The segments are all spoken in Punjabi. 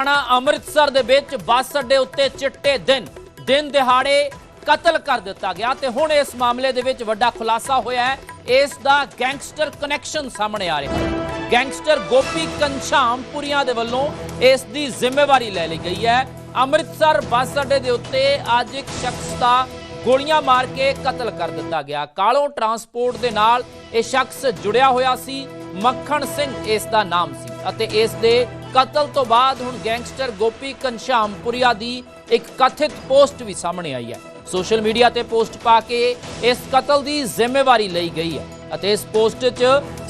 ਹਰਿਆਣਾ ਅੰਮ੍ਰਿਤਸਰ ਦੇ ਵਿੱਚ ਬੱਸ ਅੱਡੇ ਉੱਤੇ ਚਿੱਟੇ ਦਿਨ ਦਿਨ ਦਿਹਾੜੇ ਕਤਲ ਕਰ ਦਿੱਤਾ ਗਿਆ ਤੇ ਹੁਣ ਇਸ ਮਾਮਲੇ ਦੇ ਵਿੱਚ ਵੱਡਾ ਖੁਲਾਸਾ ਹੋਇਆ ਹੈ। ਇਸ ਦਾ ਗੈਂਗਸਟਰ ਕਨੈਕਸ਼ਨ ਸਾਹਮਣੇ ਆ ਰਿਹਾ ਹੈ। ਗੈਂਗਸਟਰ ਗੋਪੀ ਕੰਛਾਮਪੁਰੀਆਂ ਦੇ ਵੱਲੋਂ ਇਸ ਦੀ ਜ਼ਿੰਮੇਵਾਰੀ ਲੈ ਲਈ ਗਈ ਹੈ। ਅੰਮ੍ਰਿਤਸਰ ਬੱਸ ਅੱਡੇ ਦੇ ਉੱਤੇ ਅੱਜ ਇੱਕ ਸ਼ਖਸ ਦਾ ਗੋਲੀਆਂ ਮਾਰ ਕੇ ਕਤਲ ਕਰ ਦਿੱਤਾ ਗਿਆ। ਕਾਲੋਂ ਟਰਾਂਸਪੋਰਟ ਦੇ ਨਾਲ ਇਹ ਸ਼ਖਸ ਜੁੜਿਆ ਹੋਇਆ ਸੀ। ਮੱਖਣ ਸਿੰਘ ਇਸ ਦਾ ਨਾਮ ਸੀ ਅਤੇ ਇਸ ਦੇ ਕਤਲ ਤੋਂ ਬਾਅਦ ਹੁਣ ਗੈਂਗਸਟਰ ਗੋਪੀ ਘਨਸ਼ਾਮਪੁਰੀਆ ਦੀ ਇੱਕ ਕਥਿਤ ਪੋਸਟ ਵੀ ਸਾਹਮਣੇ ਆਈ ਹੈ। ਸੋਸ਼ਲ ਮੀਡੀਆ ਤੇ ਪੋਸਟ ਪਾ ਕੇ ਇਸ ਕਤਲ ਦੀ ਜ਼ਿੰਮੇਵਾਰੀ ਲਈ ਗਈ ਹੈ ਅਤੇ ਇਸ ਪੋਸਟ 'ਚ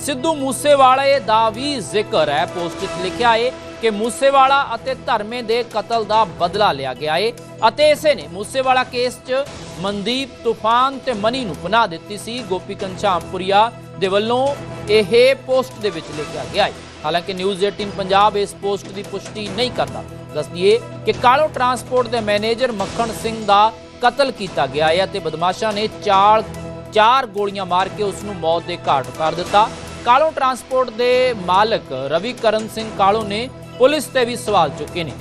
ਸਿੱਧੂ ਮੂਸੇਵਾਲੇ ਦਾ ਵੀ ਜ਼ਿਕਰ ਹੈ। ਪੋਸਟ 'ਚ ਲਿਖਿਆ ਹੈ ਕਿ ਮੂਸੇਵਾਲਾ ਅਤੇ ਧਰਮੇ ਦੇ ਕਤਲ ਦਾ ਬਦਲਾ ਲਿਆ ਗਿਆ ਏ ਅਤੇ ਇਸੇ ਨੇ ਮੂਸੇਵਾਲਾ ਕੇਸ 'ਚ ਮਨਦੀਪ ਤੂਫਾਨ ਤੇ ਮਨੀ ਨੂੰ ਪਨਾਹ ਦਿੱਤੀ ਸੀ। ਗੋਪੀ ਘਨਸ਼ਾਮਪੁਰੀਆ ਦੇ ਵੱਲੋਂ ਇਹ ਪੋਸਟ ਦੇ ਵਿੱਚ ਲਿਖਿਆ ਗਿਆ ਹੈ। ਹਾਲਾਂਕਿ ਨਿਊਜ਼ 18 ਪੰਜਾਬ ਇਸ ਪੋਸਟ ਦੀ ਪੁਸ਼ਟੀ ਨਹੀਂ ਕਰਦਾ। ਦੱਸ ਦਈਏ ਕਿ ਕਾਲੋ ਟਰਾਂਸਪੋਰਟ ਦੇ ਮੈਨੇਜਰ ਮੱਖਣ ਸਿੰਘ ਦਾ ਕਤਲ ਕੀਤਾ ਗਿਆ ਹੈ ਅਤੇ ਬਦਮਾਸ਼ਾਂ ਨੇ ਚਾਲ ਚਾਰ ਗੋਲੀਆਂ ਮਾਰ ਕੇ ਉਸ ਨੂੰ ਮੌਤ ਦੇ ਘਾਟ ਉਤਾਰ ਦਿੱਤਾ। ਕਾਲੋ ਟਰਾਂਸਪੋਰਟ ਦੇ ਮਾਲਕ ਰਵੀ ਕਰਨ ਸਿੰਘ ਕਾਲੋ ਨੇ ਪੁਲਿਸ ਤੇ ਵੀ ਸਵਾਲ ਚੁੱਕੇ ਨੇ।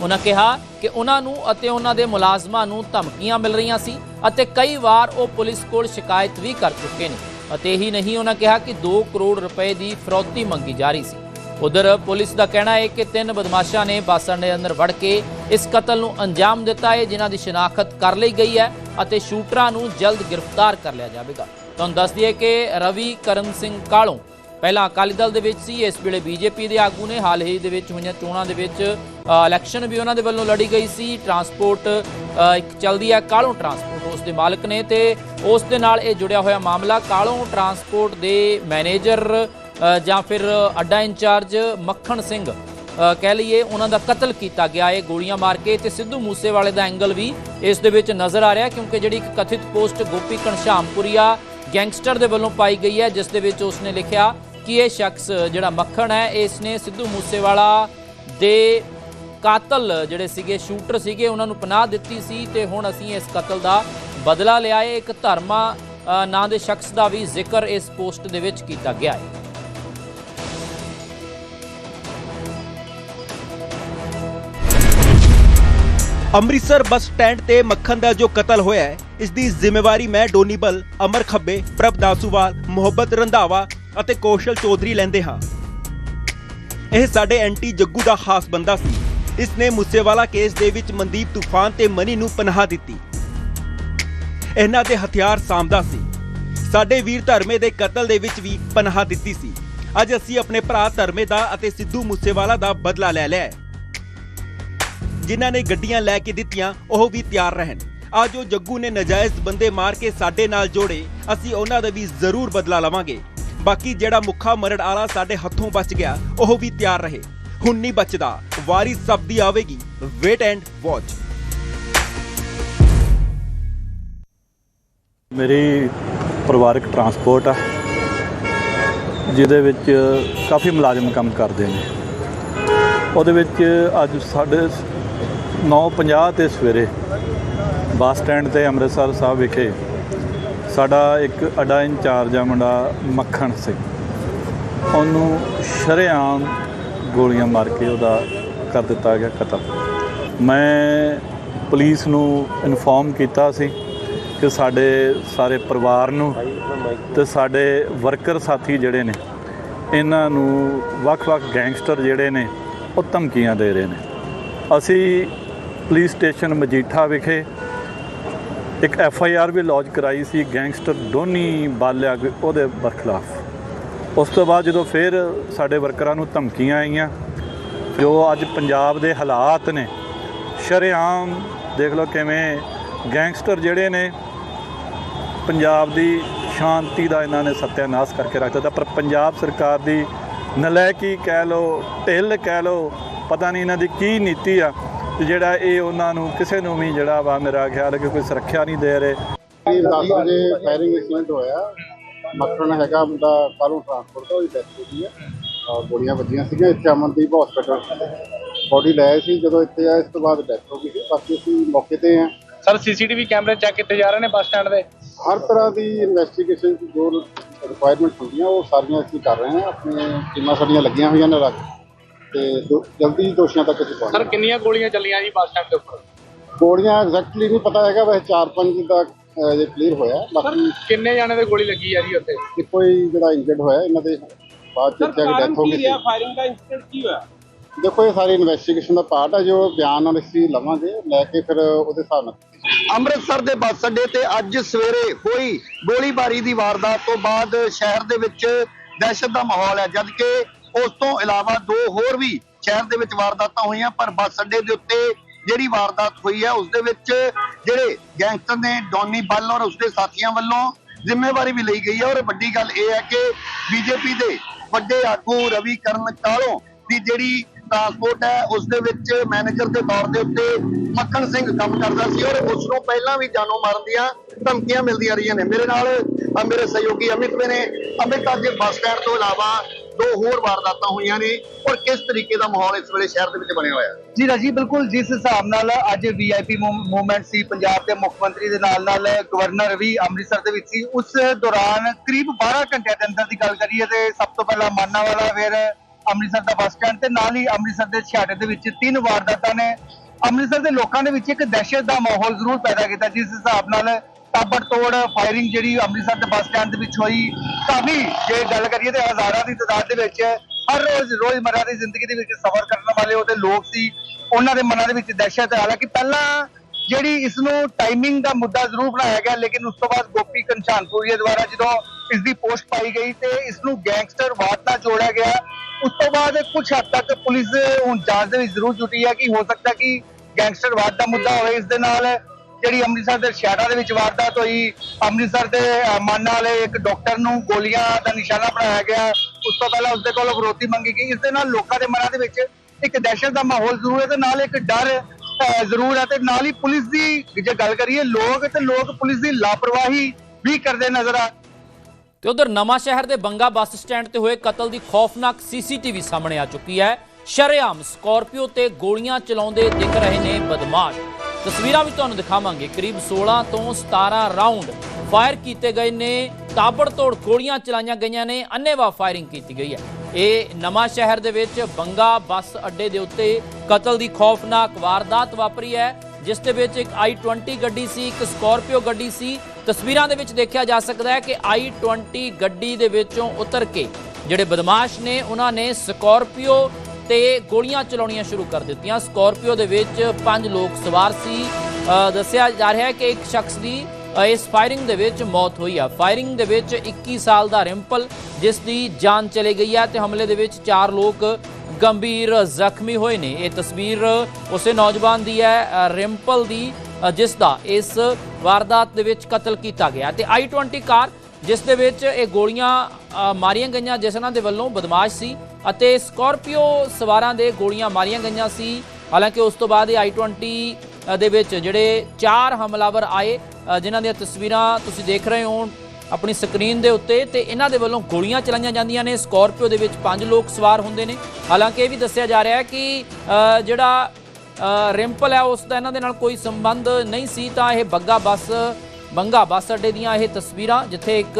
ਉਹਨਾਂ ਕਿਹਾ ਕਿ ਉਹਨਾਂ ਨੂੰ ਅਤੇ ਉਹਨਾਂ ਦੇ ਮੁਲਾਜ਼ਮਾਂ ਨੂੰ ਧਮਕੀਆਂ ਮਿਲ ਰਹੀਆਂ ਸੀ ਅਤੇ ਕਈ ਵਾਰ ਉਹ ਪੁਲਿਸ ਕੋਲ ਸ਼ਿਕਾਇਤ ਵੀ ਕਰ ਚੁੱਕੇ ਨੇ। ਅਤੇ ਇਹੀ ਨਹੀਂ ਉਹਨਾਂ ਕਿਹਾ ਕਿ 2 ਕਰੋੜ ਰੁਪਏ ਦੀ ਫਰੌਤੀ ਮੰਗੀ ਜਾ ਰਹੀ ਸੀ। ਉਧਰ ਪੁਲਿਸ ਦਾ ਕਹਿਣਾ ਹੈ ਕਿ ਤਿੰਨ ਬਦਮਾਸ਼ਾਂ ਨੇ ਬੱਸ ਦੇ ਅੰਦਰ ਵੜ ਕੇ ਇਸ ਕਤਲ ਨੂੰ ਅੰਜਾਮ ਦਿੱਤਾ ਹੈ, ਜਿਨ੍ਹਾਂ ਦੀ ਸ਼ਨਾਖਤ ਕਰ ਲਈ ਗਈ ਹੈ ਅਤੇ ਸ਼ੂਟਰਾਂ ਨੂੰ ਜਲਦ ਗ੍ਰਿਫਤਾਰ ਕਰ ਲਿਆ ਜਾਵੇਗਾ। ਤੁਹਾਨੂੰ ਦੱਸ ਦਈਏ ਕਿ ਰਵੀ ਕਰਨ ਸਿੰਘ ਕਾਲੋਂ ਪਹਿਲਾਂ ਅਕਾਲੀ ਦਲ ਦੇ ਵਿੱਚ ਸੀ, ਇਸ ਵੇਲੇ ਬੀਜੇਪੀ ਦੇ ਆਗੂ ਨੇ। ਹਾਲ ਹੀ ਦੇ ਵਿੱਚ ਹੋਈਆਂ ਚੋਣਾਂ ਦੇ ਵਿੱਚ ਇਲੈਕਸ਼ਨ ਵੀ ਉਹਨਾਂ ਦੇ ਵੱਲੋਂ ਲੜੀ ਗਈ ਸੀ। ਟਰਾਂਸਪੋਰਟ ਇੱਕ ਚੱਲਦੀ ਹੈ ਕਾਲੋਂ ਟਰਾਂਸਪੋਰਟ ਉਸ ਦੇ ਮਾਲਕ ਨੇ ਤੇ ਉਸ ਦੇ ਨਾਲ ਇਹ ਜੁੜਿਆ ਹੋਇਆ ਮਾਮਲਾ, ਕਾਲੋਂ ਟਰਾਂਸਪੋਰਟ ਦੇ ਮੈਨੇਜਰ ਜਾਂ ਫਿਰ ਅੱਡਾ ਇੰਚਾਰਜ ਮੱਖਣ ਸਿੰਘ ਕਹਿ ਲਈਏ ਉਹਨਾਂ ਦਾ ਕਤਲ ਕੀਤਾ ਗਿਆ। ਹੈ ਗੋਲੀਆਂ ਮਾਰ ਕੇ ਤੇ ਸਿੱਧੂ ਮੂਸੇਵਾਲੇ ਦਾ ਐਂਗਲ ਵੀ ਇਸ ਦੇ ਵਿੱਚ ਨਜ਼ਰ ਆ ਰਿਹਾ, ਕਿਉਂਕਿ ਜਿਹੜੀ ਇੱਕ ਕਥਿਤ ਪੋਸਟ ਗੋਪੀ ਘਣਸ਼ਾਮਪੁਰੀਆ ਗੈਂਗਸਟਰ ਦੇ ਵੱਲੋਂ ਪਾਈ ਗਈ ਹੈ, ਜਿਸ ਦੇ ਵਿੱਚ ਉਸਨੇ ਲਿਖਿਆ ਕਿ ਇਹ ਸ਼ਖਸ ਜਿਹੜਾ ਮੱਖਣ ਹੈ, ਇਸ ਨੇ ਸਿੱਧੂ ਮੂਸੇਵਾਲਾ ਦੇ ਕਾਤਲ ਜਿਹੜੇ ਸੀਗੇ, ਸ਼ੂਟਰ ਸੀਗੇ, ਉਹਨਾਂ ਨੂੰ ਪਨਾਹ ਦਿੱਤੀ ਸੀ ਤੇ ਹੁਣ ਅਸੀਂ ਇਸ ਕਤਲ ਦਾ ਬਦਲਾ ਲਿਆ ਹੈ। ਇੱਕ ਧਰਮਾ ਨਾਂ ਦੇ ਸ਼ਖਸ ਦਾ ਵੀ ਜ਼ਿਕਰ ਇਸ ਪੋਸਟ ਦੇ ਵਿੱਚ ਕੀਤਾ ਗਿਆ ਹੈ। ਅੰਮ੍ਰਿਤਸਰ ਬੱਸ ਸਟੈਂਡ ਤੇ ਮੱਖਣ ਦਾ ਜੋ ਕਤਲ ਹੋਇਆ ਹੈ, ਇਸ ਦੀ ਜ਼ਿੰਮੇਵਾਰੀ ਮੈਂ ਡੋਨੀਬਲ ਅਮਰ ਖੱਬੇ, ਪ੍ਰਭ ਦਾਸੂਵਾਲ, ਮੁਹੱਬਤ ਰੰਧਾਵਾ ਅਤੇ ਕੌਸ਼ਲ ਚੌਧਰੀ ਲੈਂਦੇ ਹਾਂ। ਇਹ ਸਾਡੇ ਐਂਟੀ ਜੱਗੂ ਦਾ ਖਾਸ ਬੰਦਾ ਸੀ। ਇਸ ਨੇ ਮੁੱਸੇਵਾਲਾ ਕੇਸ ਦੇ ਵਿੱਚ ਮਨਦੀਪ ਤੂਫਾਨ ਤੇ ਮਨੀ ਨੂੰ ਪਨਾਹ ਦਿੱਤੀ। ਇਹਨਾਂ ਦੇ ਹਥਿਆਰ ਸਾਂਭਦਾ ਸੀ। ਸਾਡੇ ਵੀਰ ਧਰਮੇ ਦੇ ਕਤਲ ਦੇ ਵਿੱਚ ਵੀ ਪਨਾਹ ਦਿੱਤੀ ਸੀ। ਅੱਜ ਅਸੀਂ ਆਪਣੇ ਭਰਾ ਧਰਮੇ ਦਾ ਅਤੇ ਸਿੱਧੂ ਮੂਸੇਵਾਲਾ ਦਾ ਬਦਲਾ ਲੈ ਲਿਆ ਹੈ। ਜਿਨ੍ਹਾਂ ਨੇ ਗੱਡੀਆਂ ਲੈ ਕੇ ਦਿੱਤੀਆਂ, ਉਹ ਵੀ ਤਿਆਰ ਰਹਿਣ। ਅੱਜ ਉਹ ਜੱਗੂ ਨੇ ਨਜਾਇਜ਼ ਬੰਦੇ ਮਾਰ ਕੇ ਸਾਡੇ ਨਾਲ ਜੋੜੇ। ਅਸੀਂ ਉਹਨਾਂ ਦਾ ਵੀ ਜ਼ਰੂਰ ਬਦਲਾ ਲਵਾਂਗੇ। ਬਾਕੀ ਜਿਹੜਾ ਮੁੱਖਾ ਮਰੜ ਆਲਾ ਸਾਡੇ ਹੱਥੋਂ ਬਚ ਗਿਆ, ਉਹ ਵੀ ਤਿਆਰ ਰਹੇ। ਹੁਣ ਨਹੀਂ ਬਚਦਾ, ਵਾਰੀ ਸਭ ਦੀ ਆਵੇਗੀ ਵੇਟ ਐਂਡ ਵਾਚ ਮੇਰੀ ਪਰਿਵਾਰਕ ਟਰਾਂਸਪੋਰਟ ਆ, ਜਿਹਦੇ ਵਿੱਚ ਕਾਫੀ ਮੁਲਾਜ਼ਮ ਕੰਮ ਕਰਦੇ ਨੇ। ਉਹਦੇ ਵਿੱਚ ਅੱਜ ਸਾਡੇ 9:50 ਤੇ ਸਵੇਰੇ ਬੱਸ ਸਟੈਂਡ ਤੇ ਅੰਮ੍ਰਿਤਸਰ ਸਾਹਿਬ ਵਿਖੇ ਸਾਡਾ ਇੱਕ ਅਡਾ ਇੰਚਾਰਜ ਆ ਮੁੰਡਾ ਮੱਖਣ ਸਿੰਘ। ਉਹਨੂੰ ਸ਼ਰੇਆਮ ਗੋਲੀਆਂ ਮਾਰ ਕੇ ਉਹਦਾ ਕਰ ਦਿੱਤਾ ਗਿਆ ਕਤਲ। ਮੈਂ ਪੁਲਿਸ ਨੂੰ ਇਨਫੋਰਮ ਕੀਤਾ ਸੀ ਕਿ ਸਾਡੇ ਸਾਰੇ ਪਰਿਵਾਰ ਨੂੰ ਤੇ ਸਾਡੇ ਵਰਕਰ ਸਾਥੀ ਜਿਹੜੇ ਨੇ, ਇਹਨਾਂ ਨੂੰ ਵੱਖ-ਵੱਖ ਗੈਂਗਸਟਰ ਜਿਹੜੇ ਨੇ, ਉਹ ਧਮਕੀਆਂ ਦੇ ਰਹੇ ਨੇ। ਅਸੀਂ ਪੁਲਿਸ ਸਟੇਸ਼ਨ ਮਜੀਠਾ ਵਿਖੇ ਇੱਕ ਐਫ ਆਈ ਆਰ ਵੀ ਲੌਂਚ ਕਰਾਈ ਸੀ, ਗੈਂਗਸਟਰ ਡੋਨੀ ਬਾਲਿਆ ਉਹਦੇ ਬਰਖਲਾਫ। ਉਸ ਤੋਂ ਬਾਅਦ ਜਦੋਂ ਫਿਰ ਸਾਡੇ ਵਰਕਰਾਂ ਨੂੰ ਧਮਕੀਆਂ ਆਈਆਂ, ਜੋ ਅੱਜ ਪੰਜਾਬ ਦੇ ਹਾਲਾਤ ਨੇ, ਸ਼ਰੇਆਮ ਦੇਖ ਲਓ ਕਿਵੇਂ ਗੈਂਗਸਟਰ ਜਿਹੜੇ ਨੇ, ਪੰਜਾਬ ਦੀ ਸ਼ਾਂਤੀ ਦਾ ਇਹਨਾਂ ਨੇ ਸਤਿਆਨਾਸ ਕਰਕੇ ਰੱਖ ਦਿੱਤਾ। ਪਰ ਪੰਜਾਬ ਸਰਕਾਰ ਦੀ ਨਲਾਇਕੀ ਕਹਿ ਲਓ, ਢਿੱਲ ਕਹਿ ਲਓ, ਪਤਾ ਨਹੀਂ ਇਹਨਾਂ ਦੀ ਕੀ ਨੀਤੀ ਆ। ਤੇ ਜਿਹੜਾ ਇਹ ਉਹਨਾਂ ਨੂੰ ਕਿਸੇ ਨੂੰ ਵੀ ਜਿਹੜਾ ਵਾ ਮੇਰਾ ਖਿਆਲ ਹੈ ਕਿ ਕੋਈ ਸੁਰੱਖਿਆ ਨਹੀਂ ਦੇ ਰਹੇ। 10 ਵਜੇ ਫਾਇਰਿੰਗ ਇਨਸੀਡੈਂਟ ਹੋਇਆ। ਮੱਖਣ ਹੈਗਾ ਮੁੰਡਾ ਕਾਲੂ ਟਰਾਂਸਪੋਰਟ ਦਾ ਉਹਦੀ ਡੈਥ ਹੋ ਗਈ ਹੈ। ਔਰ ਗੋਲੀਆਂ ਵੱਜੀਆਂ ਸੀਗੀਆਂ ਇੱਥੇ ਅਮਨਦੀਪ ਹਸਪੀਟਲ ਬੋਡੀ ਸੀ ਜਦੋਂ ਇੱਥੇ ਆਏ ਇਸ ਤੋਂ ਬਾਅਦ ਡੈਥ ਹੋ ਗਈ ਸੀ। ਬਾਕੀ ਅਸੀਂ ਮੌਕੇ ਤੇ ਹਾਂ। ਸਰ ਸੀਸੀਟੀਵੀ ਕੈਮਰੇ ਚੈੱਕ ਕੀਤੇ ਜਾ ਰਹੇ ਨੇ ਬੱਸ ਸਟੈਂਡ ਦੇ? ਹਰ ਤਰ੍ਹਾਂ ਦੀ ਇਨਵੈਸਟੀਗੇਸ਼ਨ ਜੋ ਰਿਕੁਆਇਰਮੈਂਟ ਹੁੰਦੀਆਂ ਉਹ ਸਾਰੀਆਂ ਅਸੀਂ ਕਰ ਰਹੇ ਹਾਂ। ਆਪਣੀਆਂ ਟੀਮਾਂ ਸਾਡੀਆਂ ਲੱਗੀਆਂ ਹੋਈਆਂ ਨੇ ਰੱਖ। ਤੇ ਦੋ- ਜਲਦੀ ਹੀ ਦੋਸ਼ੀਆਂ ਤੱਕ ਅਸੀਂ ਸਰ ਪਹੁੰਚਾਂਗੇ ਕਿੰਨੀਆਂ ਗੋਲੀਆਂ ਚੱਲੀਆਂ ਜੀ ਬੱਸ ਸਟੈਂਡ ਦੇ ਉੱਪਰ? ਗੋਲੀਆਂ ਐਗਜ਼ੈਕਟਲੀ ਨਹੀਂ ਪਤਾ ਹੈਗਾ ਵੈਸੇ 4-5 ਦਾ ਅਹ, ਜੇ ਕਲੀਅਰ ਹੋਇਆ ਬਾਕੀ ਕਿੰਨੇ ਜਾਣੇ ਦੇ ਗੋਲੀ ਲੱਗੀ ਆ ਜੀ ਉੱਥੇ? ਹੀ ਜਿਹੜਾ ਇੰਜਰਡ ਹੋਇਆ ਇਹਨਾਂ ਦੇ ਬਾਅਦ ਚ ਇੱਥੇ ਡੈਥ ਹੋ ਗਈ ਸੀ। ਫਾਇਰਿੰਗ ਦਾ ਇਨਸੀਡੈਂਟ ਕੀ ਹੋਇਆ? ਦੇਖੋ ਇਹ ਸਾਰੀ ਇਨਵੈਸਟੀਗੇਸ਼ਨ ਦਾ ਪਾਰਟ ਹੈ ਜੋ ਬਿਆਨ ਨਾਲ ਅਸੀਂ ਲਵਾਂਗੇ। ਲੈ ਕੇ ਫਿਰ ਉਹਦੇ ਹਿਸਾਬ ਨਾਲ ਅੰਮ੍ਰਿਤਸਰ ਦੇ ਬੱਸ ਅੱਡੇ ਤੇ ਅੱਜ ਸਵੇਰੇ ਹੋਈ ਗੋਲੀਬਾਰੀ ਦੀ ਵਾਰਦਾਤ ਤੋਂ ਬਾਅਦ ਸ਼ਹਿਰ ਦੇ ਵਿੱਚ ਦਹਿਸ਼ਤ ਦਾ ਮਾਹੌਲ ਹੈ ਜਦਕਿ ਉਸ ਤੋਂ ਇਲਾਵਾ ਦੋ ਹੋਰ ਵੀ ਸ਼ਹਿਰ ਦੇ ਵਿੱਚ ਵਾਰਦਾਤਾਂ ਹੋਈਆਂ, ਪਰ ਬੱਸ ਅੱਡੇ ਦੇ ਉੱਤੇ ਜਿਹੜੀ ਵਾਰਦਾਤ ਹੋਈ ਹੈ, ਉਸ ਦੇ ਵਿੱਚ ਜਿਹੜੇ ਗੈਂਗਸਟਰ ਨੇ, ਡੋਨੀ ਬੱਲ ਔਰ ਉਸਦੇ ਸਾਥੀਆਂ ਵੱਲੋਂ ਜ਼ਿੰਮੇਵਾਰੀ ਵੀ ਲਈ ਗਈ ਹੈ ਔਰ ਵੱਡੀ ਗੱਲ ਇਹ ਹੈ ਕਿ ਬੀਜੇਪੀ ਦੇ ਵੱਡੇ ਆਗੂ ਰਵੀ ਕਰਨ ਕਾਲੋਂ ਦੀ ਜਿਹੜੀ ਟਰਾਂਸਪੋਰਟ ਹੈ, ਉਸ ਦੇ ਵਿੱਚ ਮੈਨੇਜਰ ਦੇ ਤੌਰ ਦੇ ਉੱਤੇ ਮੱਖਣ ਸਿੰਘ ਕੰਮ ਕਰਦਾ ਸੀ ਔਰ ਉਸ ਨੂੰ ਪਹਿਲਾਂ ਵੀ ਜਾਨੋਂ ਮਾਰਨ ਦੀਆਂ ਧਮਕੀਆਂ ਮਿਲਦੀਆਂ ਰਹੀਆਂ ਨੇ। ਮੇਰੇ ਨਾਲ ਮੇਰੇ ਸਹਿਯੋਗੀ ਅਮਿਤ ਵੀ ਨੇ। ਅਮਿਤ, ਅੱਜ ਬੱਸ ਸਟੈਂਡ ਤੋਂ ਇਲਾਵਾ ਦੋ ਹੋਰ ਵਾਰਦਾਤਾਂ ਹੋਈਆਂ ਨੇ ਔਰ ਕਿਸ ਤਰੀਕੇ ਦਾ ਮਾਹੌਲ ਇਸ ਵੇਲੇ ਸ਼ਹਿਰ ਦੇ ਵਿੱਚ ਬਣਿਆ ਹੋਇਆ ਜੀ ਰਾਜੀ ਬਿਲਕੁਲ ਜਿਸ ਹਿਸਾਬ ਨਾਲ ਅੱਜ ਵੀਆਈਪੀ ਮੂਵਮੈਂਟ ਸੀ ਪੰਜਾਬ ਦੇ ਮੁੱਖ ਮੰਤਰੀ ਦੇ ਨਾਲ ਨਾਲ ਗਵਰਨਰ ਵੀ ਅੰਮ੍ਰਿਤਸਰ ਦੇ ਵਿੱਚ ਸੀ, ਉਸ ਦੌਰਾਨ ਕਰੀਬ 12 ਘੰਟਿਆਂ ਦੇ ਅੰਦਰ ਦੀ ਗੱਲ ਕਰੀਏ ਤੇ ਸਭ ਤੋਂ ਪਹਿਲਾਂ ਮਾਨਾ ਵਾਲਾ ਫਿਰ ਅੰਮ੍ਰਿਤਸਰ ਦਾ ਬੱਸ ਸਟੈਂਡ ਤੇ ਨਾਲ ਹੀ ਅੰਮ੍ਰਿਤਸਰ ਦੇ ਛਿਆਟੇ ਦੇ ਵਿੱਚ ਤਿੰਨ ਵਾਰਦਾਤਾਂ ਨੇ। ਅੰਮ੍ਰਿਤਸਰ ਦੇ ਲੋਕਾਂ ਦੇ ਵਿੱਚ ਇੱਕ ਦਹਿਸ਼ਤ ਦਾ ਮਾਹੌਲ ਜ਼ਰੂਰ ਪੈਦਾ ਕੀਤਾ, ਜਿਸ ਹਿਸਾਬ ਨਾਲ ਤਾਬੜ ਤੋੜ ਫਾਇਰਿੰਗ ਜਿਹੜੀ ਅੰਮ੍ਰਿਤਸਰ ਦੇ ਬੱਸ ਸਟੈਂਡ ਦੇ ਵਿੱਚ ਹੋਈ ਕਾਫੀ ਜੇ ਗੱਲ ਕਰੀਏ ਤੇ ਹਜ਼ਾਰਾਂ ਦੀ ਤਾਦਾਦ ਦੇ ਵਿੱਚ ਹਰ ਰੋਜ਼ ਰੋਜ਼ਮਰਾ ਦੀ ਜ਼ਿੰਦਗੀ ਦੇ ਵਿੱਚ ਸਫ਼ਰ ਕਰਨ ਵਾਲੇ ਉਹਦੇ ਲੋਕ ਸੀ, ਉਹਨਾਂ ਦੇ ਮਨਾਂ ਦੇ ਵਿੱਚ ਦਹਿਸ਼ਤ ਹੈ। ਹਾਲਾਂਕਿ ਪਹਿਲਾਂ ਜਿਹੜੀ ਇਸ ਨੂੰ ਟਾਈਮਿੰਗ ਦਾ ਮੁੱਦਾ ਜ਼ਰੂਰ ਬਣਾਇਆ ਗਿਆ, ਲੇਕਿਨ ਉਸ ਤੋਂ ਬਾਅਦ ਗੋਪੀ ਕੰਚਾਨਪੁਰੀਆ ਦੁਆਰਾ ਜਦੋਂ ਇਸ ਦੀ ਪੋਸਟ ਪਾਈ ਗਈ ਤੇ ਇਸ ਨੂੰ ਗੈਂਗਸਟਰ ਵਾਦ ਨਾਲ ਜੋੜਿਆ ਗਿਆ, ਉਸ ਤੋਂ ਬਾਅਦ ਕੁਝ ਹੱਦ ਤੱਕ ਪੁਲਿਸ ਹੁਣ ਜਾਂਚ ਦੇ ਵਿੱਚ ਜ਼ਰੂਰ ਜੁਟੀ ਹੈ ਕਿ ਹੋ ਸਕਦਾ ਕਿ ਗੈਂਗਸਟਰ ਵਾਦ ਦਾ ਮੁੱਦਾ ਹੋਵੇ ਇਸ ਦੇ ਨਾਲ। ਜਿਹੜੀ ਅੰਮ੍ਰਿਤਸਰ ਦੇ ਸ਼ਹਿਰਾਂ ਦੇ ਵਿੱਚ ਵਾਰਦਾਤ ਹੋਈ ਅੰਮ੍ਰਿਤਸਰ ਦੇ ਅਹ, ਮਾਨਾ ਵਾਲੇ ਇੱਕ ਡਾਕਟਰ ਨੂੰ ਗੋਲੀਆਂ ਦਾ ਨਿਸ਼ਾਨਾ ਬਣਾਇਆ ਗਿਆ। ਉਸ ਤੋਂ ਪਹਿਲਾਂ ਉਸਦੇ ਕੋਲੋਂ ਵਿਰੋਧੀ ਮੰਗੀ ਗਈ। ਇਸ ਦੇ ਨਾਲ ਲੋਕਾਂ ਦੇ ਮਨਾਂ ਦੇ ਵਿੱਚ ਇੱਕ ਦਹਿਸ਼ਤ ਦਾ ਮਾਹੌਲ ਜ਼ਰੂਰ ਹੈ ਤੇ ਨਾਲ ਇੱਕ ਡਰ ਜ਼ਰੂਰ ਹੈ ਤੇ ਨਾਲ ਹੀ ਪੁਲਿਸ ਦੀ ਜੇ ਗੱਲ ਕਰੀਏ ਲੋਕ ਤੇ ਲੋਕ ਪੁਲਿਸ ਦੀ ਲਾਪਰਵਾਹੀ ਵੀ ਕਰਦੇ ਨਜ਼ਰ ਆ। ਤੇ ਉਧਰ ਨਵਾਂ ਸ਼ਹਿਰ ਦੇ ਬੰਗਾ ਬੱਸ ਸਟੈਂਡ ਤੇ ਹੋਏ ਕਤਲ ਦੀ ਖੌਫਨਾਕ ਸੀਸੀਟੀਵੀ ਸਾਹਮਣੇ ਆ ਚੁੱਕੀ ਹੈ। ਸ਼ਰੇਆਮ ਸਕਾਰਪੀਓ ਤੇ ਗੋਲੀਆਂ ਚਲਾਉਂਦੇ ਦਿਖ ਰਹੇ ਨੇ ਬਦਮਾਸ਼। ਤਸਵੀਰਾਂ ਵੀ ਤੁਹਾਨੂੰ ਦਿਖਾਵਾਂਗੇ। ਕਰੀਬ 16 ਤੋਂ 17 ਰਾਉਂਡ ਫਾਇਰ ਕੀਤੇ ਗਏ ਨੇ। ਤਾਬੜਤੋੜ ਗੋਲੀਆਂ ਚਲਾਈਆਂ ਗਈਆਂ ਨੇ। ਅੰਨੇਵਾਹ ਫਾਇਰਿੰਗ ਕੀਤੀ ਗਈ ਹੈ। ਇਹ ਨਵਾਂ ਸ਼ਹਿਰ ਦੇ ਵਿੱਚ ਬੰਗਾ ਬੱਸ ਅੱਡੇ ਦੇ ਉੱਤੇ ਕਤਲ ਦੀ ਖੌਫਨਾਕ ਵਾਰਦਾਤ ਵਾਪਰੀ ਹੈ, ਜਿਸ ਦੇ ਵਿੱਚ ਇੱਕ i20 ਗੱਡੀ ਸੀ, ਇੱਕ ਸਕੋਰਪੀਓ ਗੱਡੀ ਸੀ। ਤਸਵੀਰਾਂ ਦੇ ਵਿੱਚ ਦੇਖਿਆ ਜਾ ਸਕਦਾ ਹੈ ਕਿ i20 ਗੱਡੀ ਦੇ ਵਿੱਚੋਂ ਉਤਰ ਕੇ ਜਿਹੜੇ ਬਦਮਾਸ਼ ਨੇ, ਉਹਨਾਂ ਨੇ ਸਕੋਰਪੀਓ ਤੇ ਗੋਲੀਆਂ ਚਲਾਉਣੀਆਂ ਸ਼ੁਰੂ ਕਰ ਦਿੱਤੀਆਂ। ਸਕਾਰਪੀਓ ਦੇ ਵਿੱਚ ਪੰਜ ਲੋਕ ਸਵਾਰ ਸੀ। ਦੱਸਿਆ ਜਾ ਰਿਹਾ ਹੈ ਕਿ ਇੱਕ ਸ਼ਖਸ ਦੀ ਇਸ ਫਾਇਰਿੰਗ ਦੇ ਵਿੱਚ ਮੌਤ ਹੋਈ ਆ। ਫਾਇਰਿੰਗ ਦੇ ਵਿੱਚ 21 ਸਾਲ ਦਾ ਰਿੰਪਲ ਜਿਸ ਦੀ ਜਾਨ ਚਲੇ ਗਈ ਹੈ ਤੇ ਹਮਲੇ ਦੇ ਵਿੱਚ ਚਾਰ ਲੋਕ ਗੰਭੀਰ ਜ਼ਖਮੀ ਹੋਏ ਨੇ। ਇਹ ਤਸਵੀਰ ਉਸੇ ਨੌਜਵਾਨ ਦੀ ਹੈ ਅ, ਰਿੰਪਲ ਦੀ ਅ, ਜਿਸ ਦਾ ਇਸ ਵਾਰਦਾਤ ਦੇ ਵਿੱਚ ਕਤਲ ਕੀਤਾ ਗਿਆ। ਤੇ i20 ਕਾਰ ਜਿਸ ਦੇ ਵਿੱਚ ਇਹ ਗੋਲੀਆਂ ਮਾਰੀਆਂ ਗਈਆਂ ਜਿਸ ਇਹਨਾਂ ਦੇ ਵੱਲੋਂ ਬਦਮਾਸ਼ ਸੀ ਅਤੇ ਸਕਾਰਪੀਓ ਸਵਾਰਾਂ ਦੇ ਗੋਲੀਆਂ ਮਾਰੀਆਂ ਗਈਆਂ ਸੀ। ਹਾਲਾਂਕਿ ਉਸ ਤੋਂ ਬਾਅਦ ਇਹ i20 ਦੇ ਵਿੱਚ ਜਿਹੜੇ ਚਾਰ ਹਮਲਾਵਰ ਆਏ ਅ, ਜਿਨ੍ਹਾਂ ਦੀਆਂ ਤਸਵੀਰਾਂ ਤੁਸੀਂ ਦੇਖ ਰਹੇ ਹੋ ਆਪਣੀ ਸਕਰੀਨ ਦੇ ਉੱਤੇ ਤੇ ਇਹਨਾਂ ਦੇ ਵੱਲੋਂ ਗੋਲੀਆਂ ਚਲਾਈਆਂ ਜਾਂਦੀਆਂ ਨੇ। ਸਕਾਰਪੀਓ ਦੇ ਵਿੱਚ ਪੰਜ ਲੋਕ ਸਵਾਰ ਹੁੰਦੇ ਨੇ। ਹਾਲਾਂਕਿ ਇਹ ਵੀ ਦੱਸਿਆ ਜਾ ਰਿਹਾ ਹੈ ਕਿ ਜਿਹੜਾ ਰਿੰਪਲ ਹੈ ਉਸ ਦਾ ਇਹਨਾਂ ਦੇ ਨਾਲ ਕੋਈ ਸੰਬੰਧ ਨਹੀਂ ਸੀ ਤਾਂ ਇਹ ਬੱਗਾ ਬੱਸ ਬੰਗਾ ਬੱਸ ਅੱਡੇ ਦੀਆਂ ਇਹ ਤਸਵੀਰਾਂ, ਜਿੱਥੇ ਇੱਕ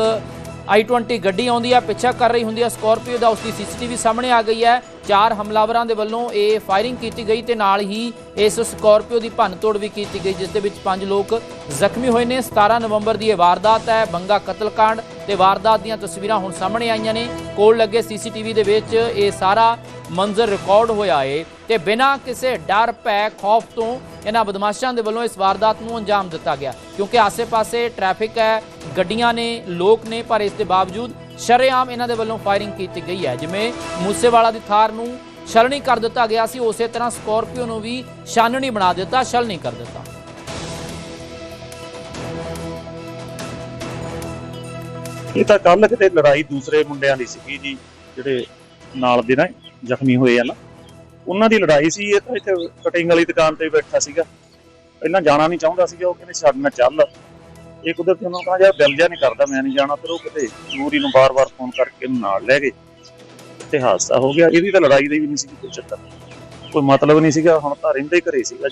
i20 ਗੱਡੀ ਆਉਂਦੀ ਹੈ, ਪਿੱਛਾ ਕਰ ਰਹੀ ਹੁੰਦੀ ਹੈ ਸਕਾਰਪੀਓ ਦਾ ਉਸ ਦੀ ਸੀਸੀਟੀਵੀ ਸਾਹਮਣੇ ਆ ਗਈ ਹੈ। ਚਾਰ ਹਮਲਾਵਰਾਂ ਦੇ ਵੱਲੋਂ ਇਹ ਫਾਇਰਿੰਗ ਕੀਤੀ ਗਈ ਤੇ ਨਾਲ ਹੀ ਇਸ ਸਕਾਰਪੀਓ ਦੀ ਭੰਨਤੋੜ ਵੀ ਕੀਤੀ ਗਈ, ਜਿਸ ਦੇ ਵਿੱਚ ਪੰਜ ਲੋਕ ਜ਼ਖਮੀ ਹੋਏ ਨੇ। 17 ਨਵੰਬਰ ਦੀ ਇਹ ਵਾਰਦਾਤ ਹੈ। ਬੰਗਾ ਕਤਲकांड ਤੇ ਵਾਰਦਾਤ ਦੀਆਂ ਤਸਵੀਰਾਂ ਹੁਣ ਸਾਹਮਣੇ ਆਈਆਂ ਨੇ। ਕੋਲ ਲੱਗੇ ਸੀਸੀਟੀਵੀ ਦੇ ਵਿੱਚ ਇਹ ਸਾਰਾ ਮੰਜ਼ਰ ਰਿਕਾਰਡ ਹੋਇਆ ਏ ਤੇ ਬਿਨਾਂ ਕਿਸੇ ਡਰ, ਭੈ, ਖੌਫ ਤੋਂ ਇਹਨਾਂ ਬਦਮਾਸ਼ਾਂ ਦੇ ਵੱਲੋਂ ਇਸ ਵਾਰਦਾਤ ਨੂੰ ਅੰਜਾਮ ਦਿੱਤਾ ਗਿਆ। ਕਿਉਂਕਿ ਆਸੇ-ਪਾਸੇ ਟ੍ਰੈਫਿਕ ਹੈ, ਗੱਡੀਆਂ ਨੇ, ਲੋਕ ਨੇ, ਪਰ ਇਸ ਦੇ ਬਾਵਜੂਦ ਸ਼ਰੇਆਮ ਇਹਨਾਂ ਦੇ ਵੱਲੋਂ ਫਾਇਰਿੰਗ ਕੀਤੀ ਗਈ ਹੈ। ਜਿਵੇਂ ਮੂਸੇਵਾਲਾ ਦੀ ਥਾਰ ਨੂੰ ਛਲਣੀ ਕਰ ਦਿੱਤਾ ਗਿਆ ਸੀ, ਉਸੇ ਤਰ੍ਹਾਂ ਸਕਾਰਪੀਓ ਨੂੰ ਵੀ ਛਾਨਣੀ ਬਣਾ ਦਿੱਤਾ, ਛਲਣੀ ਕਰ ਦਿੱਤਾ। ਇਹ ਤਾਂ ਕੱਲ ਕਿਤੇ ਲੜਾਈ ਦੂਸਰੇ ਮੁੰਡਿਆਂ ਦੀ ਸੀਗੀ ਜੀ, ਜਿਹੜੇ ਨਾਲ ਦੇ ਨਾ ਜ਼ਖਮੀ ਹੋਏ ਆ ਨਾ। ਉਹਨਾਂ ਦੀ ਲੜਾਈ ਸੀ, ਇਹ ਤਾਂ ਇੱਥੇ ਕਟਿੰਗ ਵਾਲੀ ਦੁਕਾਨ ਤੇ ਬੈਠਾ ਸੀਗਾ। ਪਹਿਲਾਂ ਜਾਣਾ ਨਹੀਂ ਚਾਹੁੰਦਾ ਸੀਗਾ, ਉਹ ਕਹਿੰਦੇ ਛੱਡ ਨਾ ਚੱਲ। ਇਹ ਕੁਦਰਤੀ ਉਹਨਾਂ ਕਹਾ ਯਾਰ ਦਿਲ ਜਿਹਾ ਨਹੀਂ ਕਰਦਾ, ਮੈਂ ਨਹੀਂ ਜਾਣਾ, ਫਿਰ ਉਹ ਕਿਤੇ ਨੂਰੀ ਨੂੰ ਬਾਰ-ਬਾਰ ਫੋਨ ਕਰਕੇ ਨਾਲ ਲੈ ਗਏ। ਤੇ ਹਾਦਸਾ ਹੋ ਗਿਆ। ਇਹਦੀ ਤਾਂ ਲੜਾਈ ਦੀ ਵੀ ਨਹੀਂ ਸੀ ਕੋਈ ਚੱਕਰ। ਕੋਈ ਮਤਲਬ ਨਹੀਂ ਸੀਗਾ। ਹੁਣ ਤਾਂ ਰਹਿੰਦਾ ਘਰੇ ਸੀਗਾ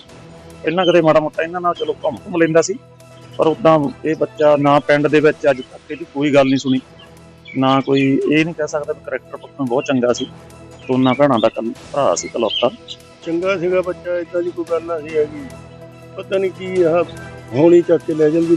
ਪਹਿਲਾਂ ਕਦੇ ਮਾੜਾ ਮੋਟਾ ਇਹਨਾਂ ਨਾਲ ਚਲੋ ਘੁੰਮ ਘੁੰਮ ਲੈਂਦਾ ਸੀ। ਪਰ ਉਦਾਂ ਇਹ ਬੱਚਾ ਨਾ ਪਿੰਡ ਦੇ ਵਿੱਚ ਅੱਜ ਤੱਕ ਇਹਦੀ ਕੋਈ ਗੱਲ ਨਹੀਂ ਸੁਣੀ। ਨਾ ਕੋਈ ਇਹ ਨਹੀਂ ਕਹਿ ਸਕਦਾ ਵੀ ਕਰੈਕਟਰ ਪੱਖੋਂ ਬਹੁਤ ਚੰਗਾ ਸੀ। ਦੋਨਾਂ ਭੈਣਾਂ ਦਾ ਕੱਲ ਭਰਾ ਸੀ ਇਕਲੌਤਾ। ਚੰਗਾ ਸੀਗਾ ਬੱਚਾ। ਇਦਾਂ ਦੀ ਕੋਈ ਗੱਲ ਨਾ ਸੀ ਹੈਗੀ। ਪਤਾ ਨਹੀਂ ਕੀ ਆ। ਹੋਣੀ ਚੱਕ ਕੇ ਲੈ ਜਾਂਦੀ